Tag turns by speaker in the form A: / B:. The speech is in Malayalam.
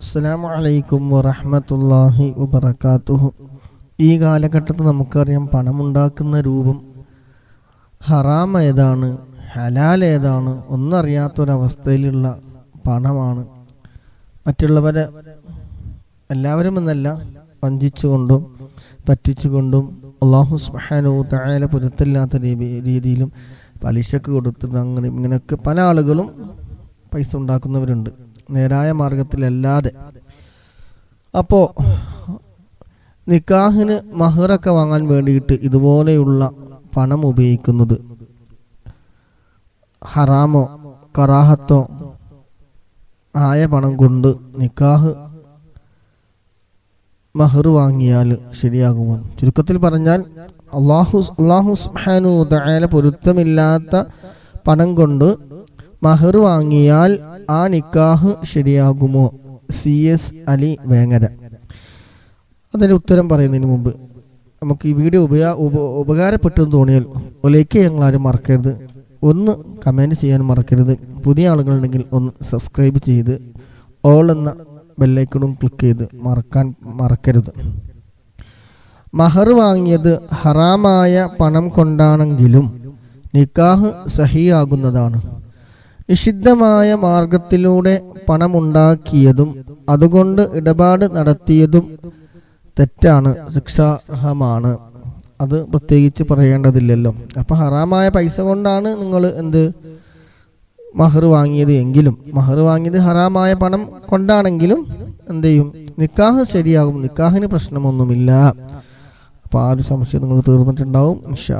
A: അസ്സലാമു അലൈക്കും വറഹമത്തല്ലാഹി വബറകാതുഹു. ഈ കാലഘട്ടത്ത് നമുക്കറിയാം പണമുണ്ടാക്കുന്ന രൂപം ഹറാം ഏതാണ് ഹലാൽ ഏതാണ് ഒന്നറിയാത്തൊരവസ്ഥയിലുള്ള പണമാണ്. മറ്റുള്ളവരെ എല്ലാവരും എന്നല്ല വഞ്ചിച്ചുകൊണ്ടും പറ്റിച്ചുകൊണ്ടും അള്ളാഹു സുബ്ഹാനഹു തആല പുരത്തില്ലാത്ത രീതി- രീതിയിലും പലിശക്ക് കൊടുത്തിട്ട് അങ്ങനെ ഇങ്ങനെയൊക്കെ പല ആളുകളും പൈസ ഉണ്ടാക്കുന്നവരുണ്ട്. നേരായ മാർഗത്തിലല്ലാതെ അപ്പോൾ നിക്കാഹിന് മഹറൊക്കെ വാങ്ങാൻ വേണ്ടിയിട്ട് ഇതുപോലെയുള്ള പണം ഉപയോഗിക്കുന്നത് ഹറാമോ കറാഹത്തോ ആയ പണം കൊണ്ട് നിക്കാഹ് മഹർ വാങ്ങിയാൽ ശരിയാകുമോ? ചുരുക്കത്തിൽ പറഞ്ഞാൽ അള്ളാഹു അള്ളാഹു സുബ്ഹാനഹു തആല പൊരുത്തമില്ലാത്ത പണം കൊണ്ട് മഹർ വാങ്ങിയാൽ ആ നിക്കാഹ് ശരിയാകുമോ? C S Ali Vengara. അതിന് ഉത്തരം പറയുന്നതിന് മുമ്പ് നമുക്ക് ഈ വീഡിയോ ഉപയാ ഉപ ഉപകാരപ്പെട്ടെന്ന് തോന്നിയാൽ ഒലേക്ക് ഞങ്ങൾ ആരും മറക്കരുത്. ഒന്ന് കമന്റ് ചെയ്യാൻ മറക്കരുത്. പുതിയ ആളുകളുണ്ടെങ്കിൽ ഒന്ന് സബ്സ്ക്രൈബ് ചെയ്ത് ഓൾ എന്ന ബെല്ലൈക്കണും ക്ലിക്ക് ചെയ്ത് മറക്കാൻ മറക്കരുത്. മഹർ വാങ്ങിയത് ഹറാമായ പണം കൊണ്ടാണെങ്കിലും നിക്കാഹ് സഹിയാകുന്നതാണ്. നിഷിദ്ധമായ മാർഗത്തിലൂടെ പണമുണ്ടാക്കിയതും അതുകൊണ്ട് ഇടപാട് നടത്തിയതും തെറ്റാണ് ശിക്ഷാർഹമാണ്. അത് പ്രത്യേകിച്ച് പറയേണ്ടതില്ലല്ലോ. അപ്പം ഹറാമായ പൈസ കൊണ്ടാണ് നിങ്ങൾ എന്ത് മഹർ വാങ്ങിയത് എങ്കിലും മഹർ വാങ്ങിയത് ഹറാമായ പണം കൊണ്ടാണെങ്കിലും എന്ത് ചെയ്യും? നിക്കാഹ് ശരിയാകും നിക്കാഹിന് പ്രശ്നമൊന്നുമില്ല. അപ്പോൾ ആ ഒരു സംശയം നിങ്ങൾ തീർന്നിട്ടുണ്ടാവും ഇൻഷാ